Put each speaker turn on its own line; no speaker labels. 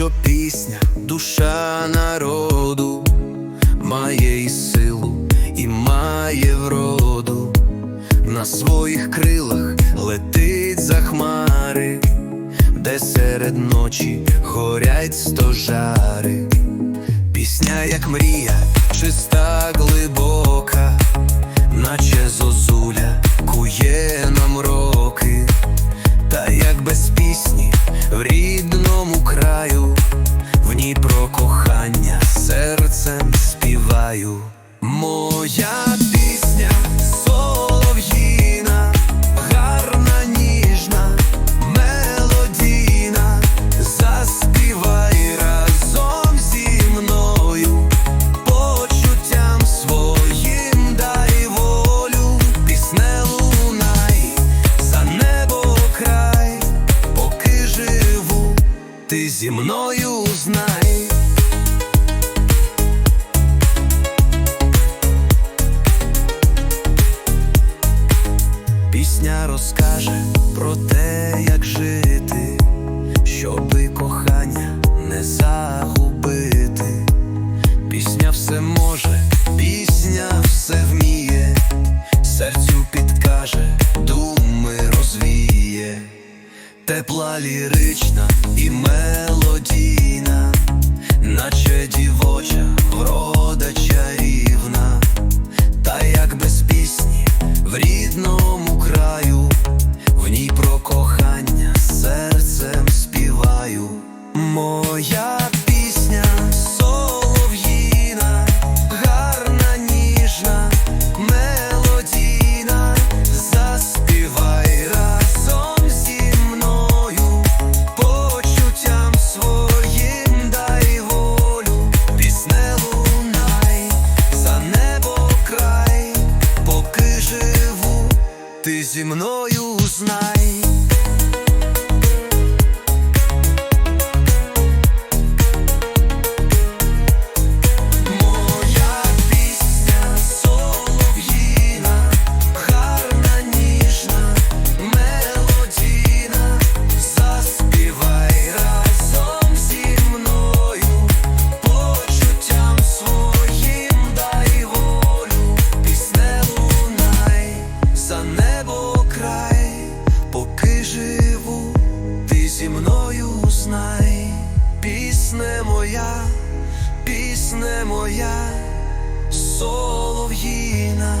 що пісня, душа народу має і силу, і має вроду, на своїх крилах летить за хмари, де серед ночі горять стожари, пісня, як мрія, чиста глибока, наче зозуля кує нам роки, та як без пісні в рідну рідному краю, в ній про кохання серцем співаю. Мною знай. Пісня розкаже про те, як жити, щоби кохання не загубити. Тепла лірична і мелодійна, наче дівоча врода чарівна. Та як без пісні в рідному краю, в ній про кохання серцем співаю. Моя зі мною пісне моя солов'їна.